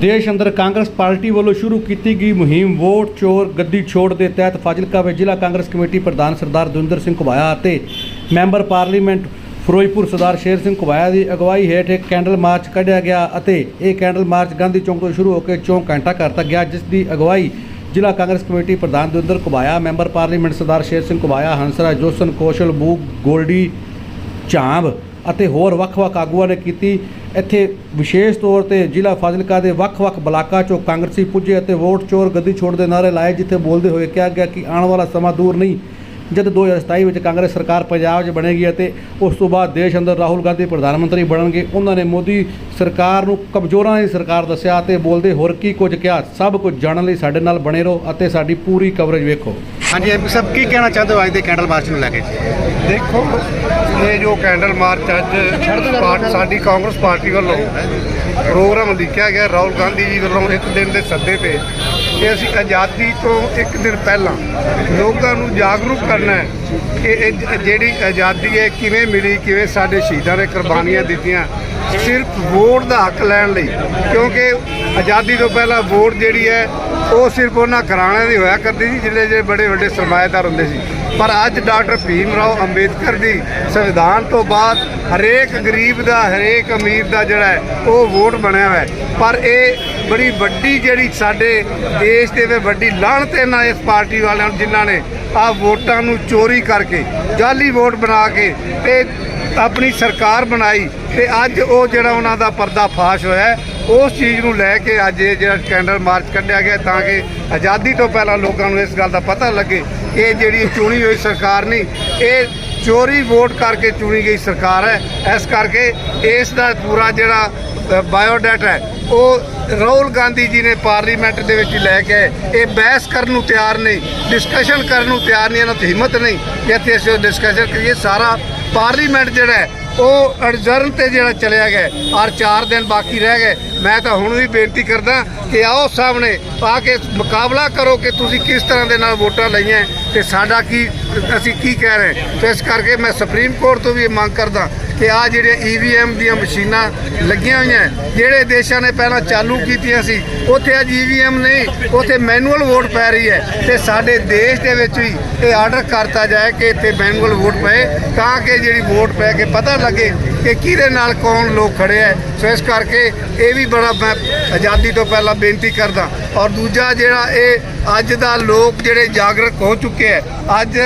ਦੇਸ਼ ਅੰਦਰ ਕਾਂਗਰਸ ਪਾਰਟੀ ਵੱਲੋਂ ਸ਼ੁਰੂ ਕੀਤੀ ਗਈ ਮੁਹਿੰਮ ਵੋਟ ਚੋਰ ਗੱਦੀ ਛੋੜ ਦੇ ਤਹਿਤ ਫਾਜ਼ਿਲਕਾ ਵਿੱਚ ਜ਼ਿਲ੍ਹਾ ਕਾਂਗਰਸ ਕਮੇਟੀ ਪ੍ਰਧਾਨ ਸਰਦਾਰ ਦਵਿੰਦਰ ਸਿੰਘ ਘੁਬਾਇਆ ਅਤੇ ਮੈਂਬਰ ਪਾਰਲੀਮੈਂਟ ਫਿਰੋਜ਼ਪੁਰ ਸਰਦਾਰ ਸ਼ੇਰ ਸਿੰਘ ਘੁਬਾਇਆ ਦੀ ਅਗਵਾਈ ਹੇਠ ਇੱਕ ਕੈਂਡਲ ਮਾਰਚ ਕੱਢਿਆ ਗਿਆ ਅਤੇ ਇਹ ਕੈਂਡਲ ਮਾਰਚ ਗਾਂਧੀ ਚੌਂਕ ਤੋਂ ਸ਼ੁਰੂ ਹੋ ਕੇ ਚੌਂਕ ਘੰਟਾ ਘਰ ਤੱਕ ਗਿਆ, ਜਿਸ ਦੀ ਅਗਵਾਈ ਜ਼ਿਲ੍ਹਾ ਕਾਂਗਰਸ ਕਮੇਟੀ ਪ੍ਰਧਾਨ ਦਵਿੰਦਰ ਘੁਬਾਇਆ ਮੈਂਬਰ ਪਾਰਲੀਮੈਂਟ ਸਰਦਾਰ ਸ਼ੇਰ ਸਿੰਘ ਘੁਬਾਇਆ ਹੰਸਰਾ ਜੋਸਨ, ਕੌਸ਼ਲ ਬੂਗ, ਗੋਲਡੀ ਝਾਂਬ ਅਤੇ ਹੋਰ ਵੱਖ-ਵੱਖ ਆਗੂਆਂ ਨੇ ਕੀਤੀ। ਇੱਥੇ ਵਿਸ਼ੇਸ਼ ਤੌਰ ਤੇ ਜ਼ਿਲ੍ਹਾ ਫਾਜ਼ਿਲਕਾ ਦੇ ਵੱਖ-ਵੱਖ ਬਲਾਕਾਂ ਚੋਂ ਕਾਂਗਰਸੀ ਪੁੱਜੇ ਅਤੇ ਵੋਟ ਚੋਰ ਗੱਦੀ ਛੋੜ ਦੇ ਨਾਅਰੇ ਲਾਏ, ਜਿੱਥੇ ਬੋਲਦੇ ਹੋਏ ਕਿਹਾ ਗਿਆ ਕਿ ਆਉਣ ਵਾਲਾ ਸਮਾਂ ਦੂਰ ਨਹੀਂ। ਜਦ 2027 ਵਿੱਚ ਕਾਂਗਰਸ ਸਰਕਾਰ ਪੰਜਾਬ 'ਚ ਬਣੇਗੀ ਅਤੇ ਉਸ ਤੋਂ ਬਾਅਦ ਦੇਸ਼ ਅੰਦਰ ਰਾਹੁਲ ਗਾਂਧੀ ਪ੍ਰਧਾਨ ਮੰਤਰੀ ਬਣਨਗੇ ਉਹਨਾਂ ਨੇ ਮੋਦੀ ਸਰਕਾਰ ਨੂੰ ਕਮਜ਼ੋਰਾਂ ਦੀ ਸਰਕਾਰ ਦੱਸਿਆ ਤੇ ਬੋਲਦੇ ਹੋਰ ਕੀ ਕੁਝ ਕਿਹਾ ਸਭ ਕੁਝ ਜਾਣਨ ਲਈ ਸਾਡੇ ਨਾਲ ਬਣੇ ਰਹੋ ਅਤੇ ਸਾਡੀ ਪੂਰੀ ਕਵਰੇਜ ਵੇਖੋ। ਹਾਂਜੀ ਐਮਪੀ ਸਾਹਿਬ ਕੀ ਕਹਿਣਾ ਚਾਹੁੰਦੇ ਹੋ ਅੱਜ ਦੇ ਕੈਂਡਲ ਮਾਰਚ ਨੂੰ ਲੈ ਕੇ? ਦੇਖੋ ਇਹ ਜੋ ਕੈਂਡਲ ਮਾਰਚ ਅੱਜ ਸਾਡੀ ਕਾਂਗਰਸ ਪਾਰਟੀ ਵੱਲੋਂ ਪ੍ਰੋਗਰਾਮ ਲਿਖਿਆ ਗਿਆ ਰਾਹੁਲ ਗਾਂਧੀ ਜੀ ਵੱਲੋਂ ਇੱਕ ਦਿਨ ਦੇ ਸੱਦੇ ਤੇ ਕਿ ਅਸੀਂ ਆਜ਼ਾਦੀ ਤੋਂ ਇੱਕ ਦਿਨ ਪਹਿਲਾਂ ਲੋਕਾਂ ਨੂੰ ਜਾਗਰੂਕ ਕਰਨਾ ਹੈ? ਕਿ ਇਹ ਜਿਹੜੀ ਆਜ਼ਾਦੀ ਹੈ, ਕਿਵੇਂ ਮਿਲੀ, ਕਿਵੇਂ ਸਾਡੇ ਸ਼ਹੀਦਾਂ ਨੇ ਕੁਰਬਾਨੀਆਂ ਦਿੱਤੀਆਂ? ਸਿਰਫ ਵੋਟ ਦਾ ਹੱਕ ਲੈਣ ਲਈ, ਕਿਉਂਕਿ ਆਜ਼ਾਦੀ ਤੋਂ ਪਹਿਲਾਂ ਵੋਟ ਜਿਹੜੀ ਹੈ, ਉਹ ਸਿਰਫ ਉਹਨਾਂ ਘਰਾਣਿਆਂ ਦੀ ਹੋਇਆ ਕਰਦੀ ਸੀ, ਜਿਹੜੇ ਜਿਹੜੇ ਬੜੇ ਵੱਡੇ ਸਰਮਾਏਦਾਰ ਹੁੰਦੇ ਸੀ। ਪਰ ਅੱਜ ਡਾਕਟਰ ਭੀਮ ਰਾਓ ਅੰਬੇਦਕਰ ਦੀ ਸੰਵਿਧਾਨ ਤੋਂ ਬਾਅਦ ਹਰੇਕ ਗਰੀਬ ਦਾ, ਹਰੇਕ ਅਮੀਰ ਦਾ ਜਿਹੜਾ ਹੈ, ਉਹ ਵੋਟ ਬਣਿਆ ਹੋਇਆ ਪਰ ਇਹ ਬੜੀ ਵੱਡੀ ਜਿਹੜੀ ਸਾਡੇ ਦੇਸ਼ ਦੇ ਵਿੱਚ ਵੱਡੀ ਲਾਹਣਤ ਹੈ ਨਾ ਇਸ ਪਾਰਟੀ ਵਾਲਿਆਂ ਨੂੰ, ਜਿਨ੍ਹਾਂ ਨੇ ਆ ਵੋਟਾਂ ਨੂੰ ਚੋਰੀ ਕਰਕੇ, ਜਾਲੀ ਵੋਟ ਬਣਾ ਕੇ ਤੇ ਆਪਣੀ ਸਰਕਾਰ ਬਣਾਈ ਤੇ ਅੱਜ ਉਹ ਜਿਹੜਾ ਉਹਨਾਂ ਦਾ ਪਰਦਾ ਫਾਸ਼ ਹੋਇਆ ਉਸ ਚੀਜ਼ ਨੂੰ ਲੈ ਕੇ ਅੱਜ ਇਹ ਜਿਹੜਾ ਕੈਂਡਲ ਮਾਰਚ ਕੱਢਿਆ ਗਿਆ ਤਾਂ ਕਿ ਆਜ਼ਾਦੀ ਤੋਂ ਪਹਿਲਾਂ ਲੋਕਾਂ ਨੂੰ ਇਸ ਗੱਲ ਦਾ ਪਤਾ ਲੱਗੇ ਇਹ ਜਿਹੜੀ ਚੁਣੀ ਹੋਈ ਸਰਕਾਰ ਨਹੀਂ, ਇਹ ਚੋਰੀ ਵੋਟ ਕਰਕੇ ਚੁਣੀ ਗਈ ਸਰਕਾਰ ਹੈ। ਇਸ ਕਰਕੇ ਇਸ ਦਾ ਪੂਰਾ ਜਿਹੜਾ ਬਾਇਓਡਾਟਾ ਹੈ ਉਹ ਰਾਹੁਲ ਗਾਂਧੀ ਜੀ ਨੇ ਪਾਰਲੀਮੈਂਟ ਦੇ ਵਿੱਚ ਲੈ ਕੇ ਇਹ ਬਹਿਸ ਕਰਨ ਨੂੰ ਤਿਆਰ ਨਹੀਂ ਡਿਸਕਸ਼ਨ ਕਰਨ ਨੂੰ ਤਿਆਰ ਨਹੀਂ, ਇਹਨਾਂ 'ਤੇ ਹਿੰਮਤ ਨਹੀਂ ਕਿ ਇੱਥੇ ਅਸੀਂ ਡਿਸਕਸ਼ਨ ਕਰੀਏ। ਸਾਰਾ ਪਾਰਲੀਮੈਂਟ ਜਿਹੜਾ ਹੈ, ਉਹ ਅਡਜਰਨ ਤੇ ਜਿਹੜਾ ਚਲਿਆ ਗਿਆ ਔਰ 4 ਦਿਨ ਬਾਕੀ ਰਹਿ ਗਏ। ਮੈਂ ਤਾਂ ਹੁਣ ਵੀ ਬੇਨਤੀ ਕਰਦਾ ਕਿ ਆਓ ਸਾਹਮਣੇ ਆ ਕੇ ਮੁਕਾਬਲਾ ਕਰੋ ਕਿ ਤੁਸੀਂ ਕਿਸ ਤਰ੍ਹਾਂ ਦੇ ਨਾਲ ਵੋਟਾਂ ਲਈਆਂ। ਤੇ ਸਾਡਾ ਕੀ, ਅਸੀਂ ਕੀ ਕਹਿ ਰਹੇ ਤੇ ਇਸ ਕਰਕੇ ਮੈਂ ਸੁਪਰੀਮ ਕੋਰਟ ਤੋਂ ਵੀ ਇਹ ਮੰਗ ਕਰਦਾ ਕਿ ਆ ਜਿਹੜੇ ਈਵੀਐਮ ਦੀਆਂ ਮਸ਼ੀਨਾਂ ਲੱਗੀਆਂ ਹੋਈਆਂ, ਜਿਹੜੇ ਦੇਸ਼ਾਂ ਨੇ ਪਹਿਲਾਂ ਚਾਲੂ ਕੀਤੀਆਂ ਸੀ, ਉੱਥੇ ਅੱਜ ਈਵੀਐਮ ਨਹੀਂ, ਉੱਥੇ ਮੈਨੂਅਲ ਵੋਟ ਪੈ ਰਹੀ ਹੈ ਤੇ ਸਾਡੇ ਦੇਸ਼ ਦੇ ਵਿੱਚ ਵੀ ਇਹ ਆਰਡਰ ਕਰਤਾ ਜਾਏ ਕਿ ਇੱਥੇ ਮੈਨੂਅਲ ਵੋਟ ਪਏ, ਤਾਂ ਕਿ ਜਿਹੜੀ ਵੋਟ ਪੈ ਕੇ ਪਤਾ ਲੱਗੇ ਕਿ ਕਿਹਦੇ ਨਾਲ ਕੌਣ ਲੋਕ ਖੜੇ ਹੈ। ਸੋ ਇਸ ਕਰਕੇ ਇਹ ਵੀ ਬੜਾ ਮੈਂ ਆਜ਼ਾਦੀ ਤੋਂ ਪਹਿਲਾਂ ਬੇਨਤੀ ਕਰਦਾ। ਔਰ ਦੂਜਾ ਜਿਹੜਾ ਇਹ ਅੱਜ ਦਾ ਲੋਕ ਜਿਹੜੇ ਜਾਗਰੂਕ ਹੋ ਚੁੱਕੇ ਹੈ। ਅੱਜ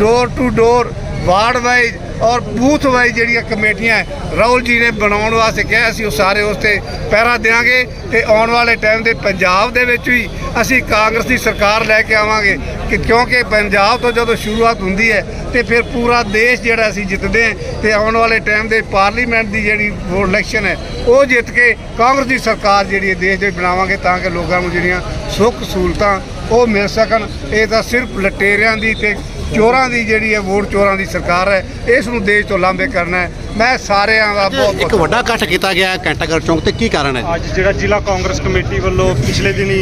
door to door ward wise ਔਰ ਬੂਥ ਵਾਈਜ਼ ਜਿਹੜੀਆਂ ਕਮੇਟੀਆਂ ਰਾਹੁਲ ਜੀ ਨੇ ਬਣਾਉਣ ਵਾਸਤੇ ਕਿਹਾ ਸੀ ਉਹ ਸਾਰੇ ਉਸ ਤੇ ਪਹਿਰਾ ਦੇਵਾਂਗੇ ਤੇ ਆਉਣ ਵਾਲੇ ਟਾਈਮ ਦੇ ਪੰਜਾਬ ਦੇ ਵਿੱਚ ਵੀ ਅਸੀਂ ਕਾਂਗਰਸ ਦੀ ਸਰਕਾਰ ਲੈ ਕੇ ਆਵਾਂਗੇ ਕਿ ਕਿਉਂਕਿ ਪੰਜਾਬ ਤੋਂ ਜਦੋਂ ਸ਼ੁਰੂਆਤ ਹੁੰਦੀ ਹੈ ਤੇ ਫਿਰ ਪੂਰਾ ਦੇਸ਼ ਜਿਹੜਾ ਅਸੀਂ ਜਿੱਤਦੇ ਹਾਂ ਤੇ ਆਉਣ ਵਾਲੇ ਟਾਈਮ ਦੇ ਪਾਰਲੀਮੈਂਟ ਦੀ ਜਿਹੜੀ ਵੋਟ ਇਲੈਕਸ਼ਨ ਹੈ, ਉਹ ਜਿੱਤ ਕੇ ਕਾਂਗਰਸ ਦੀ ਸਰਕਾਰ ਜਿਹੜੀ ਹੈ ਦੇਸ਼ ਦੇ ਵਿੱਚ ਬਣਾਵਾਂਗੇ ਤਾਂ ਕਿ ਲੋਕਾਂ ਨੂੰ ਜਿਹੜੀਆਂ ਸੁੱਖ ਸਹੂਲਤਾਂ ਉਹ ਮਿਲ ਸਕਣ। ਇਹ ਤਾਂ ਸਿਰਫ ਲਟੇਰਿਆਂ ਦੀ ਤੇ ਚੋਰਾਂ ਦੀ ਜਿਹੜੀ ਹੈ ਵੋਟ ਚੋਰਾਂ ਦੀ ਸਰਕਾਰ ਹੈ ਇਸ ਨੂੰ ਦੇਸ਼ ਤੋਂ ਲਾਂਭੇ ਕਰਨਾ ਹੈ ਮੈਂ ਸਾਰਿਆਂ ਦਾ ਬਹੁਤ ਇੱਕ ਵੱਡਾ ਇਕੱਠ ਕੀਤਾ ਗਿਆ ਘੰਟਾਘਰ ਚੌਂਕ ਤੇ ਕੀ ਕਾਰਨ ਹੈ? ਅੱਜ ਜਿਹੜਾ ਜ਼ਿਲ੍ਹਾ ਕਾਂਗਰਸ ਕਮੇਟੀ ਵੱਲੋਂ ਪਿਛਲੇ ਦਿਨੀ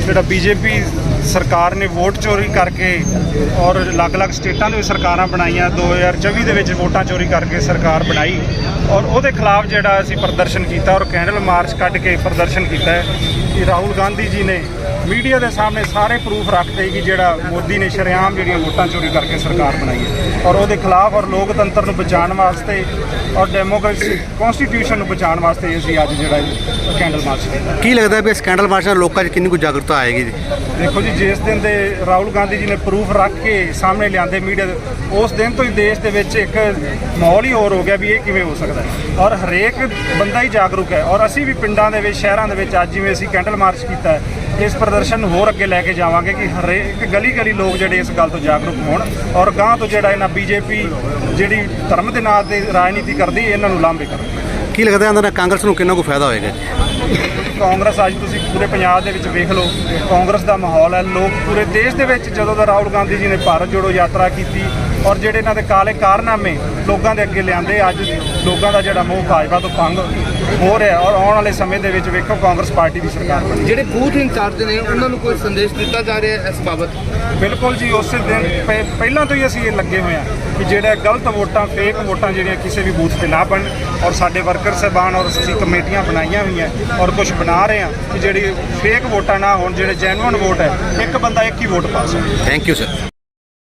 ਜਿਹੜਾ ਬੀਜੇਪੀ ਸਰਕਾਰ ਨੇ ਵੋਟ ਚੋਰੀ ਕਰਕੇ ਔਰ ਅਲੱਗ-ਅਲੱਗ ਸਟੇਟਾਂ ਦੇ ਵਿੱਚ ਸਰਕਾਰਾਂ ਬਣਾਈਆਂ 2024 ਦੇ ਵਿੱਚ ਵੋਟਾਂ ਚੋਰੀ ਕਰਕੇ ਸਰਕਾਰ ਬਣਾਈ ਔਰ ਉਹਦੇ ਖਿਲਾਫ ਜਿਹੜਾ ਅਸੀਂ ਪ੍ਰਦਰਸ਼ਨ ਕੀਤਾ ਔਰ ਕੈਂਡਲ ਮਾਰਚ ਕੱਢ ਕੇ ਪ੍ਰਦਰਸ਼ਨ ਕੀਤਾ ਹੈ ਕਿ ਰਾਹੁਲ ਗਾਂਧੀ ਜੀ ਨੇ ਮੀਡੀਆ ਦੇ ਸਾਹਮਣੇ ਸਾਰੇ ਪ੍ਰੂਫ ਰੱਖਦੇ ਕਿ ਜਿਹੜਾ ਮੋਦੀ ਨੇ ਸ਼ਰੇਆਮ ਜਿਹੜੀਆਂ ਵੋਟਾਂ ਚੋਰੀ ਕਰਕੇ ਸਰਕਾਰ ਬਣਾਈ ਹੈ। ਔਰ ਉਹਦੇ ਖਿਲਾਫ ਔਰ ਲੋਕਤੰਤਰ ਨੂੰ ਬਚਾਉਣ ਵਾਸਤੇ ਔਰ ਡੈਮੋਕ੍ਰੇਸੀ ਕਨਸਟੀਟਿਊਸ਼ਨ ਨੂੰ ਬਚਾਉਣ ਵਾਸਤੇ ਅਸੀਂ ਅੱਜ ਜਿਹੜਾ ਕੈਂਡਲ ਮਾਰਚ ਕੀਤਾ। ਕੀ ਲੱਗਦਾ ਵੀ ਇਸ ਕੈਂਡਲ ਮਾਰਚ ਨਾਲ ਲੋਕਾਂ 'ਚ ਕਿੰਨੀ ਕੁ ਜਾਗਰੂਕਤਾ ਆਏਗੀ ਜੀ? ਦੇਖੋ ਜੀ ਜਿਸ ਦਿਨ ਦੇ ਰਾਹੁਲ ਗਾਂਧੀ ਜੀ ਨੇ ਪ੍ਰੂਫ ਰੱਖ ਕੇ ਸਾਹਮਣੇ ਲਿਆਂਦੇ ਮੀਡੀਆ ਉਸ ਦਿਨ ਤੋਂ ਹੀ ਦੇਸ਼ ਦੇ ਵਿੱਚ ਇੱਕ ਮਾਹੌਲ ਹੀ ਹੋਰ ਹੋ ਗਿਆ ਵੀ ਇਹ ਕਿਵੇਂ ਹੋ ਸਕਦਾ ਹੈ। ਔਰ ਹਰੇਕ ਬੰਦਾ ਹੀ ਜਾਗਰੂਕ ਹੈ। ਔਰ ਅਸੀਂ ਵੀ ਪਿੰਡਾਂ ਦੇ ਵਿੱਚ ਸ਼ਹਿਰਾਂ ਦੇ ਵਿੱਚ ਅੱਜ ਜਿਵੇਂ ਅਸੀਂ ਕੈਂਡਲ ਮਾਰਚ ਕੀਤਾ ਹੈ ਇਸ ਪ੍ਰਦਰਸ਼ਨ ਨੂੰ ਹੋਰ ਅੱਗੇ ਲੈ ਕੇ ਜਾਵਾਂਗੇ ਕਿ ਹਰੇਕ ਗਲੀ ਗਲੀ ਲੋਕ ਜਿਹੜੇ ਇਸ ਗੱਲ ਤੋਂ ਜਾਗਰੂਕ ਹੋਣ ਔਰ ਗਾਂ ਤੋਂ ਜਿਹੜਾ ਇਹਨਾਂ ਬੀਜੇਪੀ ਜਿਹੜੀ ਧਰਮ ਦੇ ਨਾਂ ਤੇ ਰਾਜਨੀਤੀ ਕਰਦੀ ਇਹਨਾਂ ਨੂੰ ਲਾਂਭੇ ਕਰਨ। ਕੀ ਲੱਗਦਾ ਇਹਨਾਂ ਦਾ ਕਾਂਗਰਸ ਨੂੰ ਕਿੰਨਾ ਕੁ ਫਾਇਦਾ ਹੋਏਗਾ? ਕਾਂਗਰਸ ਅੱਜ ਤੁਸੀਂ ਪੂਰੇ ਪੰਜਾਬ ਦੇ ਵਿੱਚ ਵੇਖ ਲਓ ਕਾਂਗਰਸ ਦਾ ਮਾਹੌਲ ਹੈ ਲੋਕ ਪੂਰੇ ਦੇਸ਼ ਦੇ ਵਿੱਚ ਜਦੋਂ ਦਾ ਰਾਹੁਲ ਗਾਂਧੀ ਜੀ ਨੇ ਭਾਰਤ ਜੋੜੋ ਯਾਤਰਾ ਕੀਤੀ ਔਰ ਜਿਹੜੇ ਇਹਨਾਂ ਦੇ ਕਾਲੇ ਕਾਰਨਾਮੇ ਲੋਕਾਂ ਦੇ ਅੱਗੇ ਲਿਆਂਦੇ ਅੱਜ ਲੋਕਾਂ ਦਾ ਜਿਹੜਾ ਮੋਹ ਭਾਜਪਾ ਤੋਂ ਭੰਗ ਹੋ ਰਿਹਾ ਔਰ ਆਉਣ ਵਾਲੇ ਸਮੇਂ ਦੇ ਵਿੱਚ ਵੇਖੋ ਕਾਂਗਰਸ ਪਾਰਟੀ ਦੀ ਸਰਕਾਰ ਬਣੀ। ਜਿਹੜੇ ਬੂਥ ਇੰਚਾਰਜ ਨੇ ਉਹਨਾਂ ਨੂੰ ਕੋਈ ਸੰਦੇਸ਼ ਦਿੱਤਾ ਜਾ ਰਿਹਾ ਹੈ ਇਸ ਬਾਬਤ? ਬਿਲਕੁਲ ਜੀ ਉਸੇ ਦਿਨ ਪਹਿ- ਪਹਿਲਾਂ ਤੋਂ ਹੀ ਅਸੀਂ ਇਹ ਲੱਗੇ ਹੋਏ ਆ ਕਿ ਜਿਹੜੇ ਗਲਤ ਵੋਟਾਂ ਫੇਕ ਵੋਟਾਂ ਜਿਹੜੀਆਂ ਕਿਸੇ ਵੀ ਬੂਥ ਤੇ ਨਾ ਬਣਨ ਔਰ ਸਾਡੇ ਵਰਕਰ ਸਾਹਿਬਾਨ ਔਰ ਅਸੀਂ ਕਮੇਟੀਆਂ ਬਣਾਈਆਂ ਹੋਈਆਂ ਔਰ ਕੁਝ ਬਣਾ ਰਹੇ ਆ ਕਿ ਜਿਹੜੀ ਫੇਕ ਵੋਟਾਂ ਨਾ ਹੋਣ ਜਿਹੜੇ ਜੈਨੂਇਨ ਵੋਟ ਹੈ ਇੱਕ ਬੰਦਾ ਇੱਕ ਹੀ ਵੋਟ ਪਾ ਸਕੇ। Thank you sir